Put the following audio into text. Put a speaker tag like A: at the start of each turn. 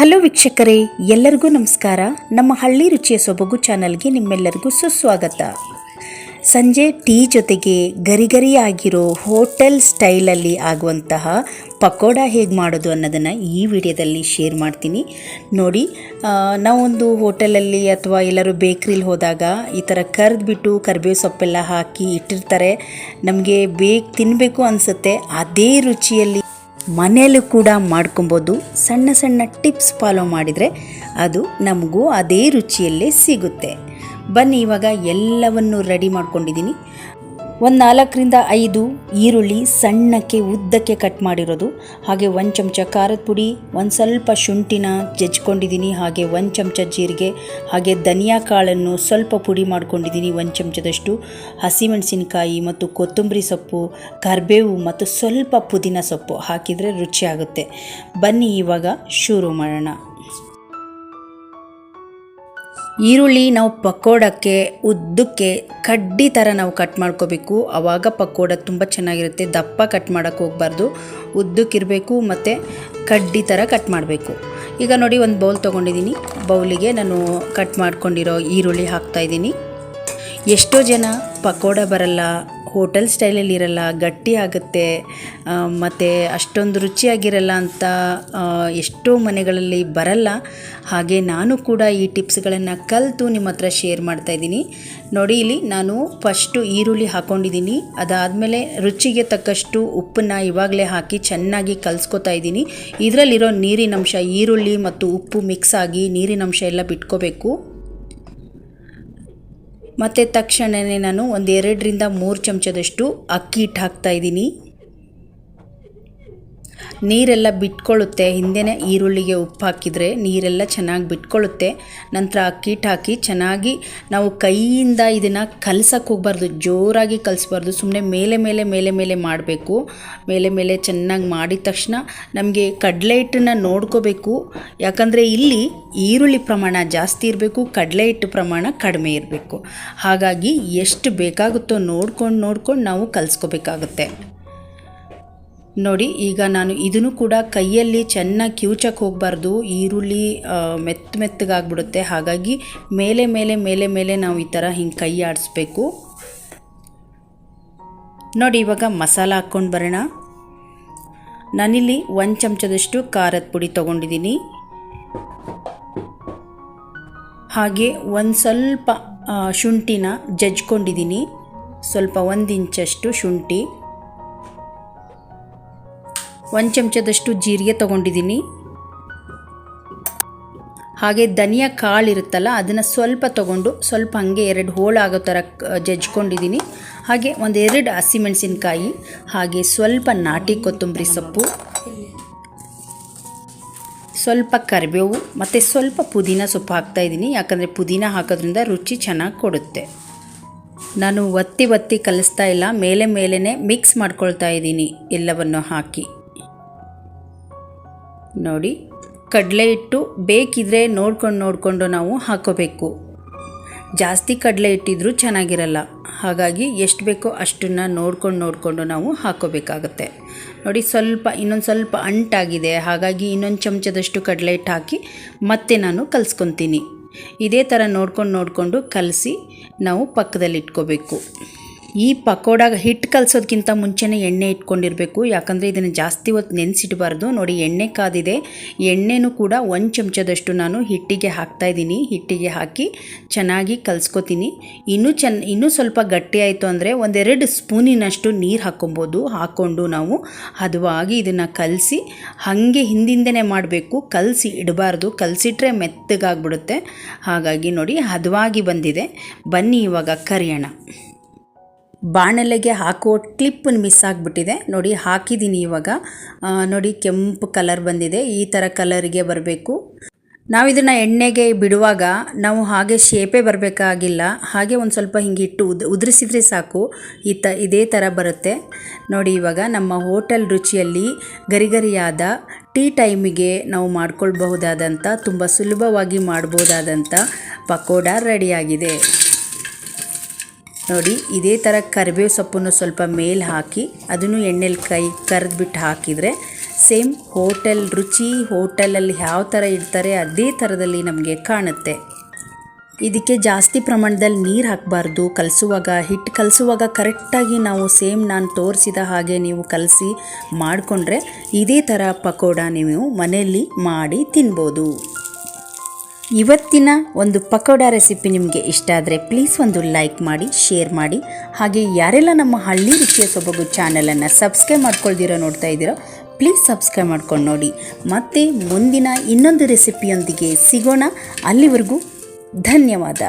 A: Hello ವೀಕ್ಷಕರೇ, ಎಲ್ಲರಿಗೂ ನಮಸ್ಕಾರ. ನಮ್ಮ ಹಳ್ಳಿ ರುಚಿಯ ಸೊಬಗು ಚಾನಲ್ಗೆ ನಿಮ್ಮೆಲ್ಲರಿಗೂ ಸುಸ್ವಾಗತ. ಸಂಜೆ ಟೀ ಜೊತೆಗೆ ಗರಿಗರಿಯಾಗಿರೋ ಹೋಟೆಲ್ ಸ್ಟೈಲಲ್ಲಿ ಆಗುವಂತಹ ಪಕೋಡ ಹೇಗೆ ಮಾಡೋದು ಅನ್ನೋದನ್ನು ಈ ವಿಡಿಯೋದಲ್ಲಿ ಶೇರ್ ಮಾಡ್ತೀನಿ. ನೋಡಿ ನಾವೊಂದು ಹೋಟೆಲಲ್ಲಿ ಅಥವಾ ಎಲ್ಲರೂ ಬೇಕ್ರಿಲಿ ಹೋದಾಗ ಈ ಥರ ಕರೆದ್ಬಿಟ್ಟು ಕರಿಬೇವು ಸೊಪ್ಪೆಲ್ಲ ಹಾಕಿ ಇಟ್ಟಿರ್ತಾರೆ. ನಮಗೆ ಬೇಕು ತಿನ್ನಬೇಕು ಅನಿಸುತ್ತೆ. ಅದೇ ರುಚಿಯಲ್ಲಿ ಮನೆಯಲ್ಲೂ ಕೂಡ ಮಾಡ್ಕೊಬೋದು. ಸಣ್ಣ ಸಣ್ಣ ಟಿಪ್ಸ್ ಫಾಲೋ ಮಾಡಿದರೆ ಅದು ನಮಗೂ ಅದೇ ರುಚಿಯಲ್ಲೇ ಸಿಗುತ್ತೆ. ಬನ್ನಿ ಇವಾಗ ಎಲ್ಲವನ್ನು ರೆಡಿ ಮಾಡ್ಕೊಂಡಿದ್ದೀನಿ. ಒಂದು ನಾಲ್ಕರಿಂದ ಐದು ಈರುಳ್ಳಿ ಸಣ್ಣಕ್ಕೆ ಉದ್ದಕ್ಕೆ ಕಟ್ ಮಾಡಿರೋದು. ಹಾಗೆ ಒಂದು ಚಮಚ ಖಾರದ ಪುಡಿ, ಒಂದು ಸ್ವಲ್ಪ ಶುಂಠಿನ ಜಜ್ಕೊಂಡಿದ್ದೀನಿ. ಹಾಗೆ ಒಂದು ಚಮಚ ಜೀರಿಗೆ, ಹಾಗೆ ಧನಿಯಾ ಕಾಳನ್ನು ಸ್ವಲ್ಪ ಪುಡಿ ಮಾಡ್ಕೊಂಡಿದ್ದೀನಿ ಒಂದು ಚಮಚದಷ್ಟು. ಹಸಿಮೆಣಸಿನಕಾಯಿ ಮತ್ತು ಕೊತ್ತಂಬರಿ ಸೊಪ್ಪು, ಕರ್ಬೇವು ಮತ್ತು ಸ್ವಲ್ಪ ಪುದೀನ ಸೊಪ್ಪು ಹಾಕಿದರೆ ರುಚಿಯಾಗುತ್ತೆ. ಬನ್ನಿ ಇವಾಗ ಶುರು ಮಾಡೋಣ. ಈರುಳ್ಳಿ ನಾವು ಪಕೋಡಕ್ಕೆ, ಉದ್ದಕ್ಕೆ ಕಡ್ಡಿ ಥರ ನಾವು ಕಟ್ ಮಾಡ್ಕೋಬೇಕು. ಆವಾಗ ಪಕೋಡ ತುಂಬ ಚೆನ್ನಾಗಿರುತ್ತೆ. ದಪ್ಪ ಕಟ್ ಮಾಡೋಕ್ಕೆ ಹೋಗಬಾರ್ದು. ಉದ್ದಕ್ಕಿರಬೇಕು ಮತ್ತು ಕಡ್ಡಿ ಥರ ಕಟ್ ಮಾಡಬೇಕು. ಈಗ ನೋಡಿ ಒಂದು ಬೌಲ್ ತೊಗೊಂಡಿದ್ದೀನಿ ಬೌಲಿಗೆ ನಾನು ಕಟ್ ಮಾಡ್ಕೊಂಡಿರೋ ಈರುಳ್ಳಿ ಹಾಕ್ತಾಯಿದ್ದೀನಿ ಎಷ್ಟೋ ಜನ ಪಕೋಡ ಬರಲ್ಲ. ಹೋಟೆಲ್ ಸ್ಟೈಲಲ್ಲಿ ಇರಲ್ಲ, ಗಟ್ಟಿ ಆಗುತ್ತೆ ಮತ್ತು ಅಷ್ಟೊಂದು ರುಚಿಯಾಗಿರಲ್ಲ ಅಂತ ಎಷ್ಟೋ ಮನೆಗಳಲ್ಲಿ ಬರಲ್ಲ. ಹಾಗೆ ನಾನು ಕೂಡ ಈ ಟಿಪ್ಸ್ಗಳನ್ನು ಕಲಿತು ನಿಮ್ಮ ಹತ್ರ ಶೇರ್ ಮಾಡ್ತಾ ಇದ್ದೀನಿ. ನೋಡಿ, ಇಲ್ಲಿ ನಾನು ಫಸ್ಟು ಈರುಳ್ಳಿ ಹಾಕ್ಕೊಂಡಿದ್ದೀನಿ ಅದಾದಮೇಲೆ ರುಚಿಗೆ ತಕ್ಕಷ್ಟು ಉಪ್ಪನ್ನು ಇವಾಗಲೇ ಹಾಕಿ ಚೆನ್ನಾಗಿ ಕಲಿಸ್ಕೊತಾ ಇದ್ದೀನಿ. ಇದರಲ್ಲಿರೋ ನೀರಿನಂಶ, ಈರುಳ್ಳಿ ಮತ್ತು ಉಪ್ಪು ಮಿಕ್ಸ್ ಆಗಿ ನೀರಿನಂಶ ಎಲ್ಲ ಬಿಟ್ಕೋಬೇಕು. ಮತ್ತು ತಕ್ಷಣವೇ ನಾನು ಒಂದು ಎರಡರಿಂದ ಮೂರು ಚಮಚದಷ್ಟು ಅಕ್ಕಿ ಹಿಟ್ಟು ಹಾಕ್ತಾ ಇದ್ದೀನಿ. ನೀರೆಲ್ಲ ಬಿಟ್ಕೊಳ್ಳುತ್ತೆ. ಹಿಂದೆನೇ ಈರುಳ್ಳಿಗೆ ಉಪ್ಪು ಹಾಕಿದರೆ ನೀರೆಲ್ಲ ಚೆನ್ನಾಗಿ ಬಿಟ್ಕೊಳ್ಳುತ್ತೆ. ನಂತರ ಅಕ್ಕಿ ಹಿಟ್ಟು ಹಾಕಿ ಚೆನ್ನಾಗಿ ನಾವು ಕೈಯಿಂದ ಇದನ್ನು ಕಲ್ಸಕ್ಕೆ ಹೋಗ್ಬಾರ್ದು. ಜೋರಾಗಿ ಕಲಿಸ್ಬಾರ್ದು. ಸುಮ್ಮನೆ ಮೇಲೆ ಮೇಲೆ ಮೇಲೆ ಮೇಲೆ ಮಾಡಬೇಕು. ಮೇಲೆ ಮೇಲೆ ಚೆನ್ನಾಗಿ ಮಾಡಿದ ತಕ್ಷಣ ನಮಗೆ ಕಡಲೆ ಹಿಟ್ಟನ್ನು ನೋಡ್ಕೋಬೇಕು. ಯಾಕಂದರೆ ಇಲ್ಲಿ ಈರುಳ್ಳಿ ಪ್ರಮಾಣ ಜಾಸ್ತಿ ಇರಬೇಕು, ಕಡಲೆ ಹಿಟ್ಟು ಪ್ರಮಾಣ ಕಡಿಮೆ ಇರಬೇಕು. ಹಾಗಾಗಿ ಎಷ್ಟು ಬೇಕಾಗುತ್ತೋ ನೋಡ್ಕೊಂಡು ನೋಡ್ಕೊಂಡು ನಾವು ಕಲಿಸ್ಕೋಬೇಕಾಗುತ್ತೆ. ನೋಡಿ, ಈಗ ನಾನು ಇದನ್ನು ಕೂಡ ಕೈಯಲ್ಲಿ ಚೆನ್ನಾಗಿ ಕಿವುಚಕ್ಕೆ ಹೋಗಬಾರ್ದು. ಈರುಳ್ಳಿ ಮೆತ್ತ ಮೆತ್ತಗಾಗ್ಬಿಡುತ್ತೆ ಹಾಗಾಗಿ ಮೇಲೆ ಮೇಲೆ ಮೇಲೆ ಮೇಲೆ ನಾವು ಈ ಥರ ಹಿಂಗೆ ಕೈ ಆಡಿಸ್ಬೇಕು. ನೋಡಿ, ಇವಾಗ ಮಸಾಲ ಹಾಕ್ಕೊಂಡು ಬರೋಣ. ನಾನಿಲ್ಲಿ ಒಂದು ಚಮಚದಷ್ಟು ಖಾರದ ಪುಡಿ ತೊಗೊಂಡಿದ್ದೀನಿ. ಹಾಗೆ ಒಂದು ಸ್ವಲ್ಪ ಶುಂಠಿನ ಜಜ್ಕೊಂಡಿದ್ದೀನಿ. ಸ್ವಲ್ಪ ಒಂದು ಇಂಚಷ್ಟು ಶುಂಠಿ. ಒಂದು ಚಮಚದಷ್ಟು ಜೀರಿಗೆ ತೊಗೊಂಡಿದ್ದೀನಿ. ಹಾಗೆ ಧನಿಯಾ ಕಾಳು ಇರುತ್ತಲ್ಲ, ಅದನ್ನು ಸ್ವಲ್ಪ ತೊಗೊಂಡು ಸ್ವಲ್ಪ ಹಾಗೆ ಎರಡು ಹೋಳಾಗೋ ಥರ ಜಜ್ಕೊಂಡಿದ್ದೀನಿ. ಹಾಗೆ ಒಂದು ಎರಡು ಹಸಿಮೆಣಸಿನ್ಕಾಯಿ ಹಾಗೆ ಸ್ವಲ್ಪ ನಾಟಿ ಕೊತ್ತಂಬರಿ ಸೊಪ್ಪು, ಸ್ವಲ್ಪ ಕರಿಬೇವು, ಮತ್ತು ಸ್ವಲ್ಪ ಪುದೀನ ಸೊಪ್ಪು ಹಾಕ್ತಾಯಿದ್ದೀನಿ ಯಾಕಂದರೆ ಪುದೀನ ಹಾಕೋದ್ರಿಂದ ರುಚಿ ಚೆನ್ನಾಗಿ ಕೊಡುತ್ತೆ. ನಾನು ಒತ್ತಿ ಒತ್ತಿ ಕಲಿಸ್ತಾ ಇಲ್ಲ, ಮೇಲೆ ಮೇಲೇ ಮಿಕ್ಸ್ ಮಾಡ್ಕೊಳ್ತಾ ಇದ್ದೀನಿ ಎಲ್ಲವನ್ನು ಹಾಕಿ. ನೋಡಿ. ಕಡಲೆ ಹಿಟ್ಟು ಬೇಕಿದ್ರೆ ನೋಡ್ಕೊಂಡು ನೋಡಿಕೊಂಡು ನಾವು ಹಾಕೋಬೇಕು. ಜಾಸ್ತಿ ಕಡಲೆ ಹಿಟ್ಟಿದ್ರೂ ಚೆನ್ನಾಗಿರಲ್ಲ. ಹಾಗಾಗಿ ಎಷ್ಟು ಬೇಕೋ ಅಷ್ಟನ್ನು ನೋಡ್ಕೊಂಡು ನೋಡಿಕೊಂಡು ನಾವು ಹಾಕೋಬೇಕಾಗತ್ತೆ. ನೋಡಿ, ಸ್ವಲ್ಪ, ಇನ್ನೊಂದು ಸ್ವಲ್ಪ ಅಂಟಾಗಿದೆ. ಹಾಗಾಗಿ ಇನ್ನೊಂದು ಚಮಚದಷ್ಟು ಕಡಲೆ ಹಿಟ್ಟು ಹಾಕಿ ಮತ್ತೆ ನಾನು ಕಲಿಸ್ಕೊತೀನಿ. ಇದೇ ಥರ ನೋಡ್ಕೊಂಡು ನೋಡಿಕೊಂಡು ಕಲಸಿ ನಾವು ಪಕ್ಕದಲ್ಲಿ ಇಟ್ಕೋಬೇಕು ಈ ಪಕೋಡಾಗ ಹಿಟ್ಟು ಕಲಸೋದಕ್ಕಿಂತ ಮುಂಚೆನೇ ಎಣ್ಣೆ ಇಟ್ಕೊಂಡಿರಬೇಕು. ಯಾಕಂದರೆ ಇದನ್ನು ಜಾಸ್ತಿ ಹೊತ್ತು ನೆನೆಸಿಡಬಾರ್ದು. ನೋಡಿ, ಎಣ್ಣೆ ಕಾದಿದೆ. ಎಣ್ಣೆನೂ ಕೂಡ ಒಂದು ಚಮಚದಷ್ಟು ನಾನು ಹಿಟ್ಟಿಗೆ ಹಾಕ್ತಾ ಇದ್ದೀನಿ. ಹಿಟ್ಟಿಗೆ ಹಾಕಿ ಚೆನ್ನಾಗಿ ಕಲಿಸ್ಕೊತೀನಿ. ಇನ್ನೂ ಚೆನ್ನ ಇನ್ನೂ ಸ್ವಲ್ಪ ಗಟ್ಟಿ ಆಯಿತು ಅಂದರೆ ಒಂದೆರಡು ಸ್ಪೂನಿನಷ್ಟು ನೀರು ಹಾಕ್ಕೊಬೋದು. ಹಾಕ್ಕೊಂಡು ನಾವು ಹದವಾಗಿ ಇದನ್ನು ಕಲಸಿ, ಹಾಗೆ ಹಿಂದಿಂದನೇ ಮಾಡಬೇಕು. ಕಲಸಿ ಇಡಬಾರ್ದು. ಕಲಸಿಟ್ರೆ ಮೆತ್ತಗಾಗ್ಬಿಡುತ್ತೆ. ಹಾಗಾಗಿ ನೋಡಿ, ಹದವಾಗಿ ಬಂದಿದೆ. ಬನ್ನಿ ಇವಾಗ ಕರಿಯೋಣ. ಬಾಣಲೆಗೆ ಹಾಕೋ ಕ್ಲಿಪ್ ಮಿಸ್ ಆಗಿಬಿಟ್ಟಿದೆ ನೋಡಿ ಹಾಕಿದ್ದೀನಿ ಇವಾಗ. ನೋಡಿ, ಕೆಂಪು ಕಲರ್ ಬಂದಿದೆ. ಈ ಥರ ಕಲರಿಗೆ ಬರಬೇಕು. ನಾವು ಇದನ್ನು ಎಣ್ಣೆಗೆ ಬಿಡುವಾಗ ನಾವು ಹಾಗೆ ಶೇಪೇ ಬರಬೇಕಾಗಿಲ್ಲ. ಹಾಗೆ ಒಂದು ಸ್ವಲ್ಪ ಹಿಂಗೆ ಇಟ್ಟು ಉದ್, ಉದುರಿಸಿದ್ರೆ ಸಾಕು. ಈ ತ, ಇದೇ ಥರ ಬರುತ್ತೆ. ನೋಡಿ, ಇವಾಗ ನಮ್ಮ ಹೋಟೆಲ್ ರುಚಿಯಲ್ಲಿ ಗರಿಗರಿಯಾದ ಟೀ ಟೈಮಿಗೆ ನಾವು ಮಾಡ್ಕೊಳ್ಬಹುದಾದಂಥ ತುಂಬ ಸುಲಭವಾಗಿ ಮಾಡ್ಬೋದಾದಂಥ ಪಕೋಡ ರೆಡಿಯಾಗಿದೆ ನೋಡಿ, ಇದೇ ಥರ ಕರಿಬೇವು ಸೊಪ್ಪನ್ನು ಸ್ವಲ್ಪ ಮೇಲೆ ಹಾಕಿ, ಅದನ್ನು ಎಣ್ಣೆಲಿ ಕೈ ಕರೆದ್ಬಿಟ್ಟು ಹಾಕಿದರೆ ಸೇಮ್ ಹೋಟೆಲ್, ರುಚಿ ಹೋಟೆಲಲ್ಲಿ ಯಾವ ಥರ ಇಡ್ತಾರೆ ಅದೇ ಥರದಲ್ಲಿ ನಮಗೆ ಕಾಣುತ್ತೆ. ಇದಕ್ಕೆ ಜಾಸ್ತಿ ಪ್ರಮಾಣದಲ್ಲಿ ನೀರು ಹಾಕಬಾರ್ದು. ಕಲಸುವಾಗ ಹಿಟ್ಟು ಕಲಸುವಾಗ ಕರೆಕ್ಟಾಗಿ ನಾವು ಸೇಮ್ ನಾನು ತೋರಿಸಿದ ಹಾಗೆ ನೀವು ಕಲಸಿ ಮಾಡಿಕೊಂಡ್ರೆ ಇದೇ ಥರ ಪಕೋಡ ನೀವು ಮನೆಯಲ್ಲಿ ಮಾಡಿ ತಿನ್ಬೋದು. ಇವತ್ತಿನ ಒಂದು ಪಕೋಡ ರೆಸಿಪಿ ನಿಮಗೆ ಇಷ್ಟ ಆದರೆ ಪ್ಲೀಸ್ ಒಂದು ಲೈಕ್ ಮಾಡಿ ಶೇರ್ ಮಾಡಿ. ಹಾಗೆ ಯಾರೆಲ್ಲ ನಮ್ಮ ಹಳ್ಳಿ ರುಚಿಯ ಸೊಬಗು ಚಾನಲನ್ನು ಸಬ್ಸ್ಕ್ರೈಬ್ ಮಾಡ್ಕೊಳ್ದಿರೋ ನೋಡ್ತಾ ಇದ್ದೀರೋ ಪ್ಲೀಸ್ ಸಬ್ಸ್ಕ್ರೈಬ್ ಮಾಡ್ಕೊಂಡು ನೋಡಿ. ಮತ್ತು ಮುಂದಿನ ಇನ್ನೊಂದು ರೆಸಿಪಿಯೊಂದಿಗೆ ಸಿಗೋಣ. ಅಲ್ಲಿವರೆಗೂ ಧನ್ಯವಾದ.